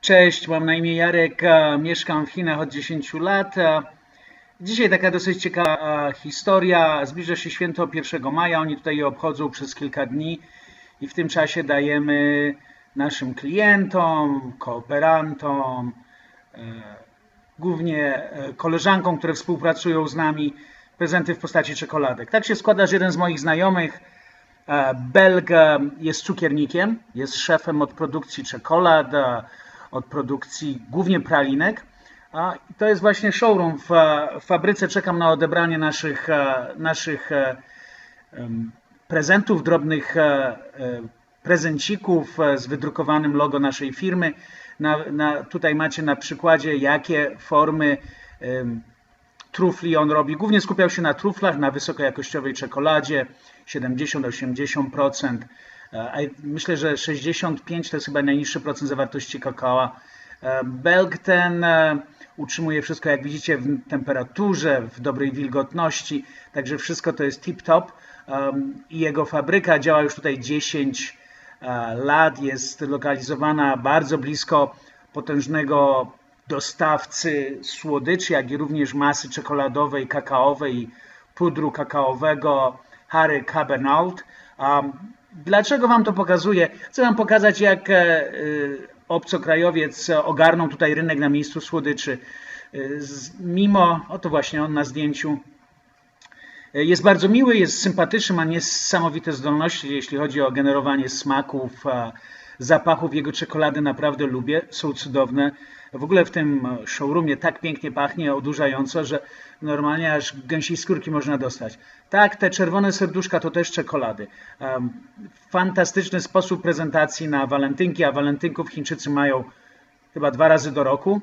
Cześć, mam na imię Jarek, mieszkam w Chinach od 10 lat. Dzisiaj taka dosyć ciekawa historia. Zbliża się święto 1 maja, oni tutaj je obchodzą przez kilka dni i w tym czasie dajemy naszym klientom, kooperantom, e, głównie e, koleżankom, które współpracują z nami, prezenty w postaci czekoladek. Tak się składa, że jeden z moich znajomych, e, Belg, jest cukiernikiem, jest szefem od produkcji czekolad, od produkcji głównie pralinek. A to jest właśnie showroom w, fabryce. Czekam na odebranie naszych, e, naszych e, prezentów, drobnych e, prezencików z wydrukowanym logo naszej firmy. Na, na, tutaj macie na przykładzie, jakie formy trufli on robi. Głównie skupiał się na truflach, na wysokojakościowej czekoladzie, 70-80%. E, myślę, że 65 to jest chyba najniższy procent zawartości kakao. E, Belg ten e, utrzymuje wszystko, jak widzicie, w temperaturze, w dobrej wilgotności, także wszystko to jest tip-top. I jego fabryka działa już tutaj 10 e, lat, jest lokalizowana bardzo blisko potężnego dostawcy słodyczy, jak i również masy czekoladowej, kakaowej pudru kakaowego Harry Cabernaut. Dlaczego Wam to pokazuję? Chcę Wam pokazać, jak e, y, obcokrajowiec ogarnął tutaj rynek na miejscu słodyczy. Z- Mimo, oto właśnie on na zdjęciu, jest bardzo miły, jest sympatyczny, ma niesamowite zdolności, jeśli chodzi o generowanie smaków, zapachów. Jego czekolady naprawdę lubię, są cudowne. W ogóle w tym showroomie tak pięknie pachnie, odurzająco, że normalnie aż gęsiej skórki można dostać. Tak, te czerwone serduszka to też czekolady. Fantastyczny sposób prezentacji na walentynki, a walentynków Chińczycy mają chyba dwa razy do roku,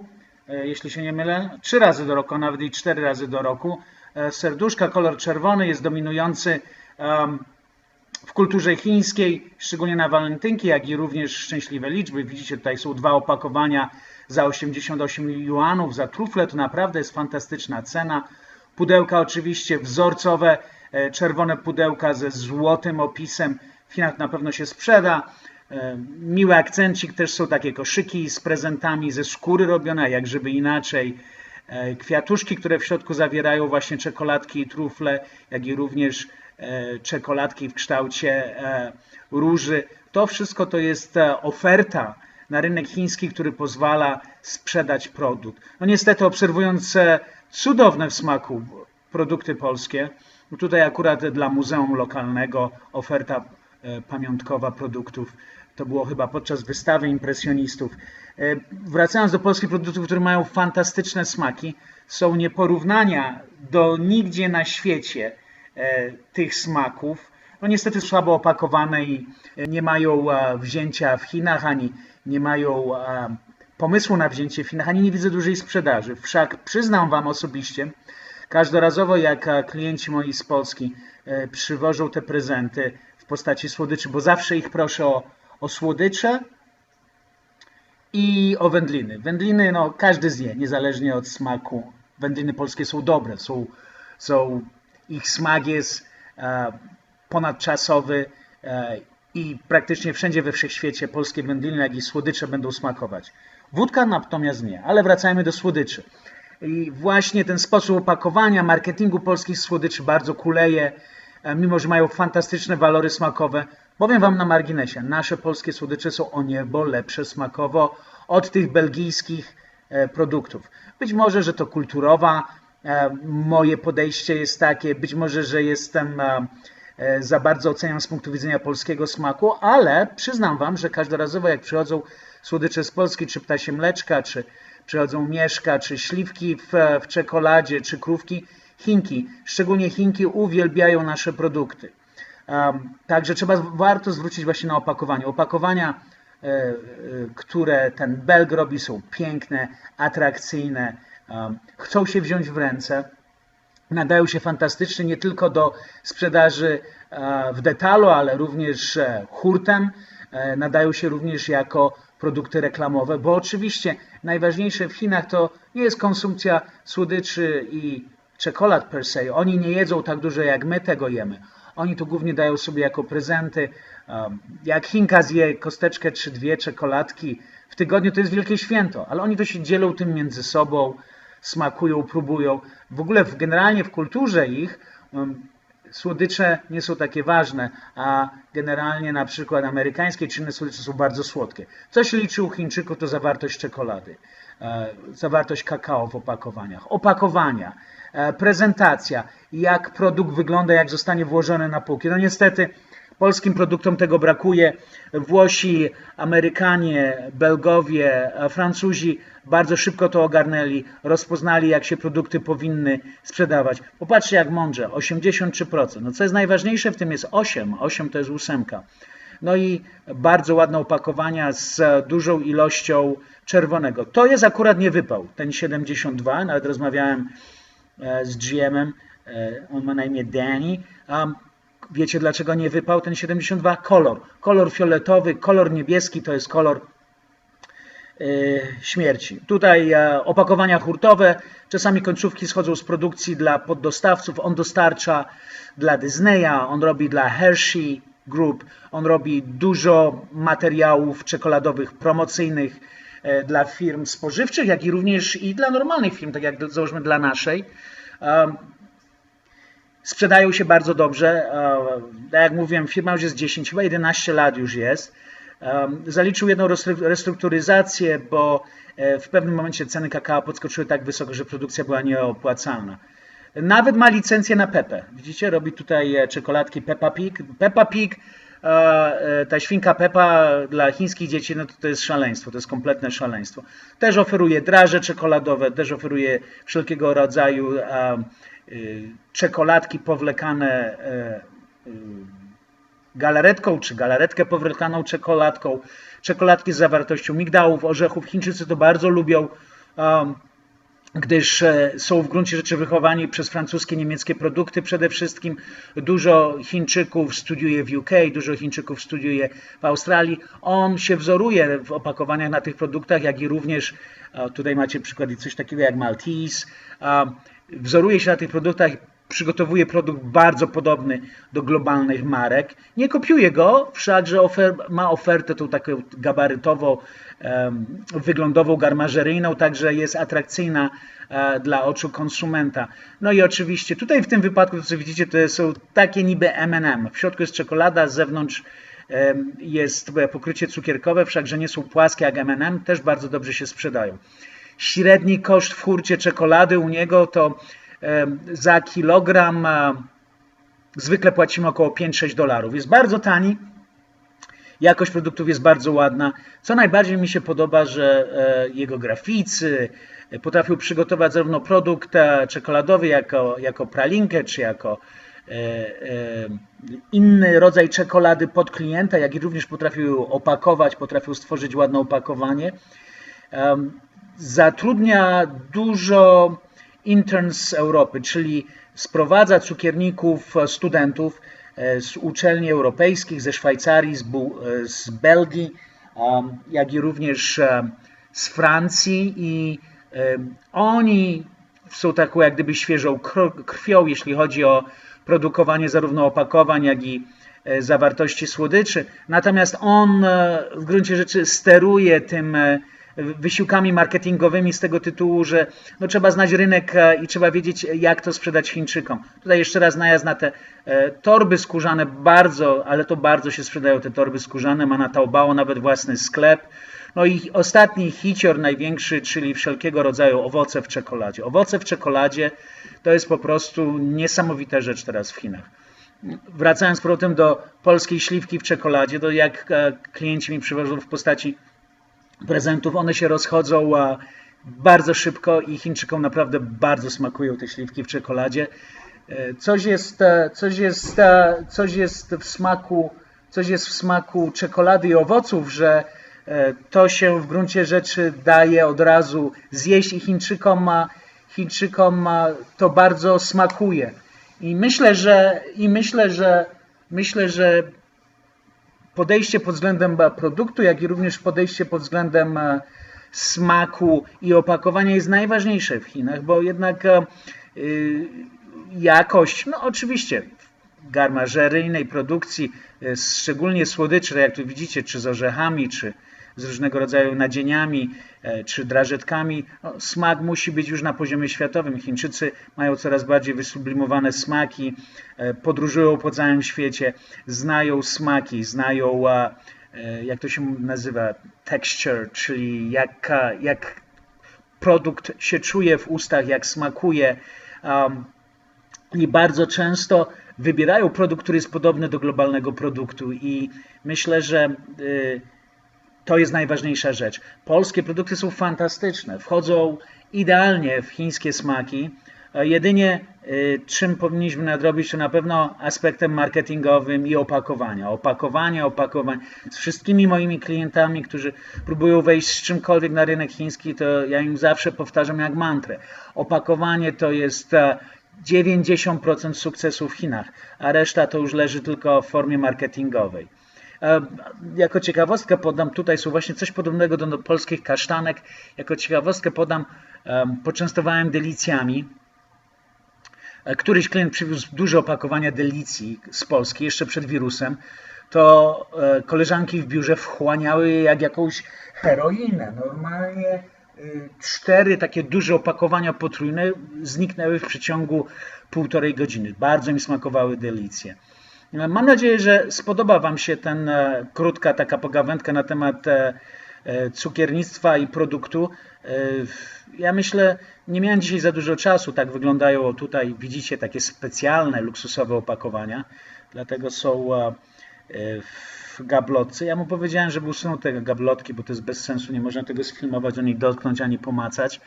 e, jeśli się nie mylę, trzy razy do roku, a nawet i cztery razy do roku. E, Serduszka, kolor czerwony jest dominujący w kulturze chińskiej, szczególnie na walentynki, jak i również szczęśliwe liczby. Widzicie, tutaj są dwa opakowania za 88 juanów za trufle, to naprawdę jest fantastyczna cena. Pudełka oczywiście wzorcowe, e, czerwone pudełka ze złotym opisem. W Chinach na pewno się sprzeda. E, Miły akcencik, też są takie koszyki z prezentami ze skóry robione, jak żeby inaczej. E, Kwiatuszki, które w środku zawierają właśnie czekoladki i trufle, jak i również czekoladki w kształcie e, róży. To wszystko to jest e, oferta na rynek chiński, który pozwala sprzedać produkt. No niestety obserwując e, cudowne w smaku produkty polskie, tutaj akurat dla muzeum lokalnego oferta e, pamiątkowa produktów. To było chyba podczas wystawy impresjonistów. E, Wracając do polskich produktów, które mają fantastyczne smaki, są nieporównania do nigdzie na świecie e, tych smaków. No niestety słabo opakowane i e, nie mają e, wzięcia w Chinach, ani nie mają e, pomysłu na wzięcie w Chinach, ani nie widzę dużej sprzedaży. Wszak przyznam Wam osobiście, każdorazowo jak e, klienci moi z Polski e, przywożą te prezenty w postaci słodyczy, bo zawsze ich proszę o, o słodycze i o wędliny. Wędliny no, każdy zje, niezależnie od smaku. Wędliny polskie są dobre, są, są ich smak jest e, ponadczasowy e, i praktycznie wszędzie we wszechświecie polskie wędliny, jak i słodycze będą smakować. Wódka natomiast nie, ale wracajmy do słodyczy. I właśnie ten sposób opakowania, marketingu polskich słodyczy bardzo kuleje, e, mimo że mają fantastyczne walory smakowe. Powiem Wam na marginesie, nasze polskie słodycze są o niebo lepsze smakowo od tych belgijskich produktów. Być może, że to kulturowa, moje podejście jest takie, być może, że jestem e, e, za bardzo oceniam z punktu widzenia polskiego smaku, ale przyznam Wam, że każdorazowo jak przychodzą słodycze z Polski, czy ptasie mleczka, czy przychodzą mieszka, czy śliwki w, w czekoladzie, czy krówki, Chinki, szczególnie Chinki uwielbiają nasze produkty. Także trzeba, warto zwrócić właśnie na opakowanie. Opakowania, e, e, które ten Belg robi, są piękne, atrakcyjne, chcą się wziąć w ręce, nadają się fantastycznie nie tylko do sprzedaży e, w detalu, ale również e, hurtem, e, nadają się również jako produkty reklamowe, bo oczywiście najważniejsze w Chinach to nie jest konsumpcja słodyczy i czekolad per se. Oni nie jedzą tak dużo jak my tego jemy. Oni to głównie dają sobie jako prezenty Jak Chinka zje kosteczkę czy dwie czekoladki w tygodniu, to jest wielkie święto, ale oni to się dzielą tym między sobą, smakują, próbują. W ogóle w, generalnie w kulturze ich um, słodycze nie są takie ważne, a generalnie na przykład amerykańskie czy inne słodycze są bardzo słodkie. Co się liczy u Chińczyków to zawartość czekolady, e, zawartość kakao w opakowaniach, opakowania, e, prezentacja, jak produkt wygląda, jak zostanie włożony na półki. No niestety polskim produktom tego brakuje. Włosi, Amerykanie, Belgowie, Francuzi bardzo szybko to ogarnęli, rozpoznali jak się produkty powinny sprzedawać. Popatrzcie jak mądrze, 83%. No co jest najważniejsze w tym jest 8, 8 to jest ósemka. No i bardzo ładne opakowania z dużą ilością czerwonego. To jest akurat nie wypał, ten 72, nawet rozmawiałem e, z GM-em, e, on ma na imię Danny. Wiecie dlaczego nie wypał ten 72? Kolor. Kolor fioletowy, kolor niebieski to jest kolor yy, śmierci. Tutaj e, opakowania hurtowe, czasami końcówki schodzą z produkcji dla poddostawców. On dostarcza dla Disneya, on robi dla Hershey Group, on robi dużo materiałów czekoladowych promocyjnych e, dla firm spożywczych, jak i również i dla normalnych firm, tak jak załóżmy dla naszej. Sprzedają się bardzo dobrze. E, Tak jak mówiłem, firma już jest 10, chyba 11 lat już jest. Zaliczył jedną restru- restrukturyzację, bo e, w pewnym momencie ceny kakao podskoczyły tak wysoko, że produkcja była nieopłacalna. Nawet ma licencję na Pepe. Widzicie, robi tutaj e, czekoladki Peppa Pig. Peppa Pig, ta świnka Peppa dla chińskich dzieci, no to, to jest szaleństwo, to jest kompletne szaleństwo. Też oferuje draże czekoladowe, też oferuje wszelkiego rodzaju czekoladki powlekane e, y, galaretką, czy galaretkę powlekaną czekoladką, czekoladki z zawartością migdałów, orzechów. Chińczycy to bardzo lubią, um, gdyż e, są w gruncie rzeczy wychowani przez francuskie, niemieckie produkty przede wszystkim. Dużo Chińczyków studiuje w UK, dużo Chińczyków studiuje w Australii. On się wzoruje w opakowaniach na tych produktach, jak i również, tutaj macie przykład coś takiego jak Maltese, a, wzoruje się na tych produktach, przygotowuje produkt bardzo podobny do globalnych marek. Nie kopiuje go, wszakże ofer ma ofertę tą taką gabarytową, em, wyglądową, garmażeryjną, także jest atrakcyjna e, dla oczu konsumenta. No i oczywiście tutaj w tym wypadku, to co widzicie, to są takie niby M&M. W środku jest czekolada, z zewnątrz jest pokrycie cukierkowe, wszakże nie są płaskie jak M&M, też bardzo dobrze się sprzedają. Średni koszt w hurcie czekolady u niego to za kilogram zwykle płacimy około 5-6 dolarów. Jest bardzo tani, jakość produktów jest bardzo ładna. Co najbardziej mi się podoba, że e, jego graficy e, potrafią przygotować zarówno produkt e, czekoladowy jako, jako pralinkę, czy jako inny rodzaj czekolady pod klienta, jak i również potrafią ją opakować, potrafią stworzyć ładne opakowanie. Zatrudnia dużo interns z Europy, czyli sprowadza cukierników, e, studentów e, z uczelni europejskich, ze Szwajcarii, z, Bu- e, z Belgii, jak i również z Francji i oni są taką jak gdyby świeżą krwią, jeśli chodzi o produkowanie zarówno opakowań, jak i zawartości słodyczy. Natomiast on w gruncie rzeczy steruje tym wysiłkami marketingowymi z tego tytułu, że no, trzeba znać rynek e, i trzeba wiedzieć, jak to sprzedać Chińczykom. Tutaj jeszcze raz najazd na te e, torby skórzane, bardzo, ale to bardzo się sprzedają te torby skórzane. Ma na Taobao nawet własny sklep. No i ostatni hicior największy, czyli wszelkiego rodzaju owoce w czekoladzie. Owoce w czekoladzie to jest po prostu niesamowita rzecz teraz w Chinach. Wracając z powrotem do polskiej śliwki w czekoladzie, to jak e, klienci mi przywożą w postaci prezentów, one się rozchodzą bardzo szybko i Chińczykom naprawdę bardzo smakują te śliwki w czekoladzie. E, Coś jest, e, coś jest, e, coś jest w smaku, coś jest w smaku czekolady i owoców, że to się w gruncie rzeczy daje od razu zjeść i Chińczykom, a, Chińczykom a, to bardzo smakuje. I myślę, że i myślę, że myślę, że podejście pod względem e, produktu, jak i również podejście pod względem e, smaku i opakowania jest najważniejsze w Chinach, bo jednak e, y, jakość, no oczywiście, garmażeryjnej produkcji, szczególnie słodyczy, jak tu widzicie, czy z orzechami, czy z różnego rodzaju nadzieniami, e, czy drażetkami, no, smak musi być już na poziomie światowym. Chińczycy mają coraz bardziej wysublimowane smaki, e, podróżują po całym świecie, znają smaki, znają, e, jak to się nazywa, texture, czyli jak, jak produkt się czuje w ustach, jak smakuje. I bardzo często wybierają produkt, który jest podobny do globalnego produktu i myślę, że y, to jest najważniejsza rzecz. Polskie produkty są fantastyczne, wchodzą idealnie w chińskie smaki. E, Jedynie y, czym powinniśmy nadrobić, to na pewno aspektem marketingowym i opakowania. Opakowanie, opakowanie. Z wszystkimi moimi klientami, którzy próbują wejść z czymkolwiek na rynek chiński, to ja im zawsze powtarzam jak mantrę. Opakowanie to jest e, 90% sukcesu w Chinach, a reszta to już leży tylko w formie marketingowej. E, Jako ciekawostkę podam, tutaj są właśnie coś podobnego do polskich kasztanek. Jako ciekawostkę podam, em, poczęstowałem delicjami. E, Któryś klient przywiózł duże opakowania delicji z Polski jeszcze przed wirusem. To e, koleżanki w biurze wchłaniały jak jakąś heroinę. Normalnie y, cztery takie duże opakowania potrójne zniknęły w przeciągu półtorej godziny. Bardzo mi smakowały delicje. Mam nadzieję, że spodoba Wam się ten e, krótka taka pogawędka na temat e, e, cukiernictwa i produktu. Ja myślę, nie miałem dzisiaj za dużo czasu, tak wyglądają tutaj, widzicie, takie specjalne, luksusowe opakowania, dlatego są w gablotce. Ja mu powiedziałem, żeby usunął te gablotki, bo to jest bez sensu, nie można tego sfilmować, ani dotknąć, ani pomacać.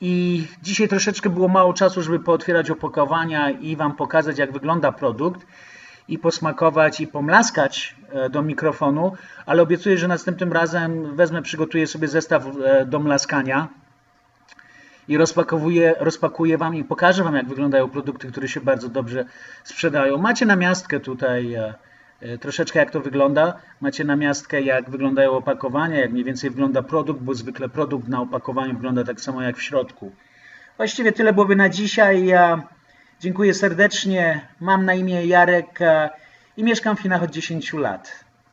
I dzisiaj troszeczkę było mało czasu, żeby pootwierać opakowania i Wam pokazać, jak wygląda produkt i posmakować i pomlaskać e, do mikrofonu, ale obiecuję, że następnym razem wezmę, przygotuję sobie zestaw e, do mlaskania i rozpakowuję, rozpakuję Wam i pokażę Wam, jak wyglądają produkty, które się bardzo dobrze sprzedają. Macie namiastkę tutaj e, e, troszeczkę jak to wygląda. Macie namiastkę, jak wyglądają opakowania, jak mniej więcej wygląda produkt, bo zwykle produkt na opakowaniu wygląda tak samo jak w środku. Właściwie tyle byłoby na dzisiaj. Ja dziękuję serdecznie. Mam na imię Jarek e, i mieszkam w Chinach od 10 lat.